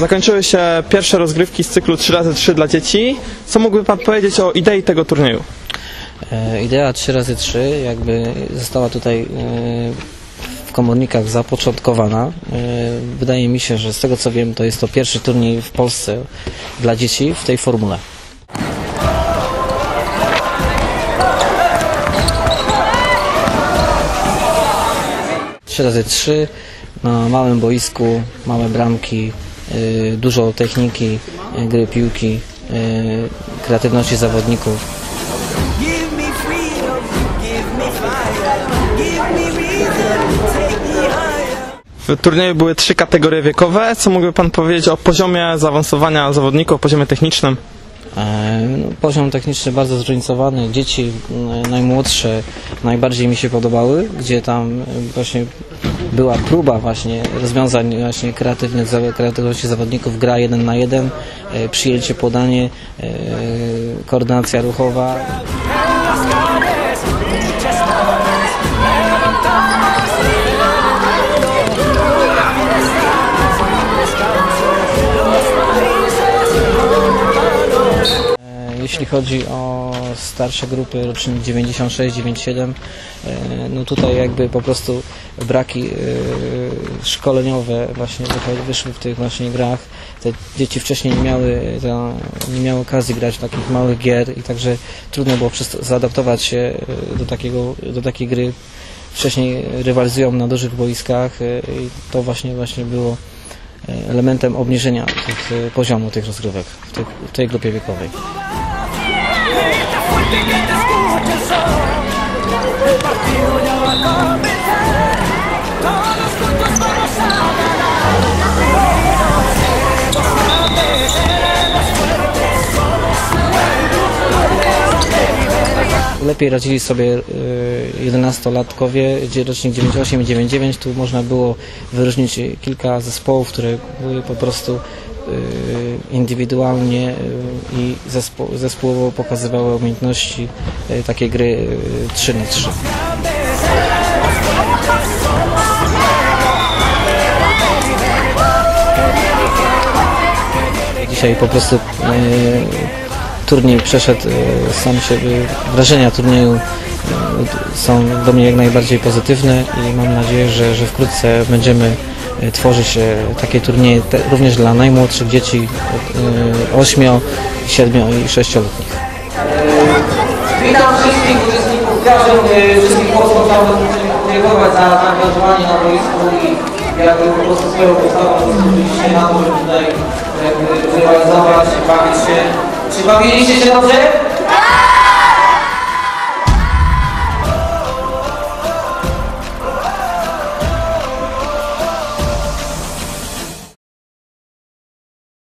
Zakończyły się pierwsze rozgrywki z cyklu 3x3 dla dzieci. Co mógłby Pan powiedzieć o idei tego turnieju? E, Idea 3x3 jakby została tutaj e, w komornikach zapoczątkowana. E, Wydaje mi się, że z tego co wiem, to jest to pierwszy turniej w Polsce dla dzieci w tej formule. Trzy razy trzy na małym boisku, małe bramki, dużo techniki, e, gry piłki, e, kreatywności zawodników. W turnieju były trzy kategorie wiekowe. Co mógłby Pan powiedzieć o poziomie zaawansowania zawodników, o poziomie technicznym? E, no, Poziom techniczny bardzo zróżnicowany. Dzieci m, najmłodsze najbardziej mi się podobały, gdzie tam e, właśnie była próba właśnie rozwiązań właśnie kreatywnych, kreatywności zawodników, gra jeden na jeden, e, przyjęcie, podanie, e, koordynacja ruchowa. Jeśli chodzi o starsze grupy rocznik 96-97, e, no tutaj jakby po prostu braki e, szkoleniowe właśnie wyszły w tych właśnie grach. Te dzieci wcześniej nie miały, nie miały okazji grać w takich małych gier i także trudno było zaadaptować się e, do, takiego, do takiej gry. Wcześniej rywalizują na dużych boiskach i to właśnie właśnie było elementem obniżenia tych, poziomu tych rozgrywek w, tych, w tej grupie wiekowej. Lepiej radzili sobie y, 11-latkowie, gdzie rocznik 98 i 99, tu można było wyróżnić kilka zespołów, które były po prostu indywidualnie y, i zespo- zespołowo pokazywały umiejętności y, takiej gry y, 3 na 3. Dzisiaj po prostu turniej przeszedł sam siebie, wrażenia turnieju są do mnie jak najbardziej pozytywne i mam nadzieję, że, że wkrótce będziemy e, tworzyć e, takie turnieje te, również dla najmłodszych dzieci e, 8, 7 i 6 letnich. Witam wszystkich uczestników, każdym e, wszystkim posłom chciałbym podziękować za zaangażowanie na boisku i jakby po prostu swoją postawą zasłużyliście na to, żeby tutaj jakby rywalizować, bawić się. Czy bawiliście się dobrze?